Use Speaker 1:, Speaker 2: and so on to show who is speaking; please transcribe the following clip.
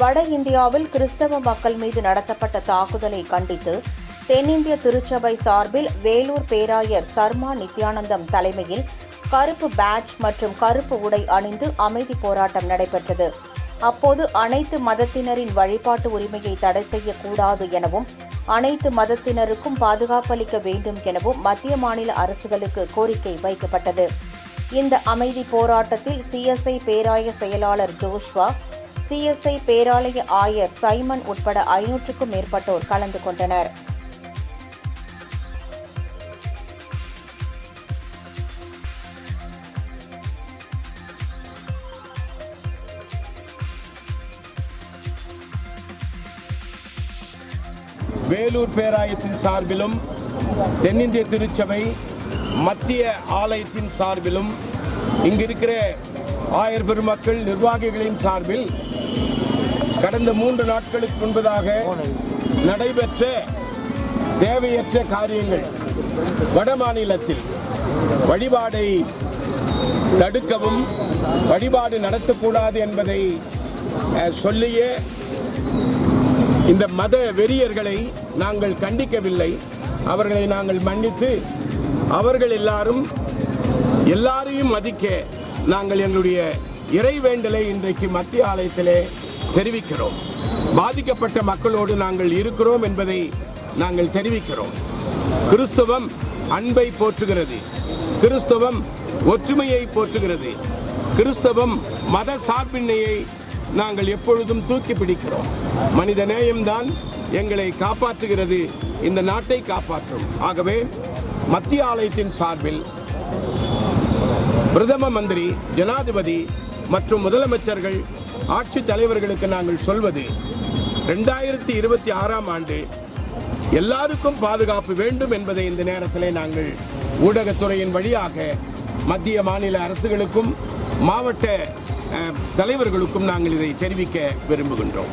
Speaker 1: வட இந்தியாவில் கிறிஸ்தவ மக்கள் மீது நடத்தப்பட்ட தாக்குதலை கண்டித்து தென்னிந்திய திருச்சபை சார்பில் வேலூர் பேராயர் சர்மா நித்யானந்தம் தலைமையில் கருப்பு பேட்ச் மற்றும் கருப்பு உடை அணிந்து அமைதி போராட்டம் நடைபெற்றது. அப்போது அனைத்து மதத்தினரின் வழிபாட்டு உரிமையை தடை செய்யக்கூடாது எனவும் அனைத்து மதத்தினருக்கும் பாதுகாப்பளிக்க வேண்டும் எனவும் மத்திய மாநில அரசுகளுக்கு கோரிக்கை வைக்கப்பட்டது. இந்த அமைதி போராட்டத்தில் சிஎஸ்ஐ பேராய செயலாளர் ஜோஷ்வா சிஎஸ்ஐ பேராலய ஆயர் சைமன் உட்பட ஐநூற்றுக்கும் மேற்பட்டோர் கலந்து கொண்டனர்.
Speaker 2: வேலூர் பேராயத்தின் சார்பிலும் தென்னிந்திய திருச்சபை மத்திய ஆலயத்தின் சார்பிலும் இங்கிருக்கிற ஆயர் பெருமக்கள் நிர்வாகிகளின் சார்பில் கடந்த மூன்று நாட்களுக்கு முன்பதாக நடைபெற்ற தேவையற்ற காரியங்கள் வட மாநிலத்தில் வழிபாடை தடுக்கவும் வழிபாடு நடத்தக்கூடாது என்பதை சொல்லியே இந்த மத வெறியர்களை நாங்கள் கண்டிக்கவில்லை. அவர்களை நாங்கள் மன்னித்து அவர்கள் எல்லாரும் எல்லாரையும் மதிக்க நாங்கள் எங்களுடைய இறைவேண்டலை இன்றைக்கு மத்திய ஆலயத்திலே தெரிவிக்கிறோம். பாதிக்கப்பட்ட மக்களோடு நாங்கள் இருக்கிறோம் என்பதை நாங்கள் தெரிவிக்கிறோம். கிறிஸ்தவம் அன்பை போற்றுகிறது. கிறிஸ்தவம் ஒற்றுமையை போற்றுகிறது. கிறிஸ்தவம் மத சார்பின்மையை நாங்கள் எப்பொழுதும் தூக்கி பிடிக்கிறோம். மனித நேயம்தான் எங்களை காப்பாற்றுகிறது. இந்த நாட்டை காப்பாற்றும். ஆகவே மத்திய ஆலயத்தின் சார்பில் பிரதம மந்திரி ஜனாதிபதி மற்றும் முதலமைச்சர்கள் ஆட்சி தலைவர்களுக்கு நாங்கள் சொல்வது ரெண்டாயிரத்தி இருபத்தி ஆறாம் ஆண்டு எல்லாருக்கும் பாதுகாப்பு வேண்டும் என்பதை இந்த நேரத்தில் நாங்கள் ஊடகத்துறையின் வழியாக மத்திய மாநில அரசுகளுக்கும் மாவட்ட தலைவர்களுக்கும் நாங்கள் இதை தெரிவிக்க விரும்புகின்றோம்.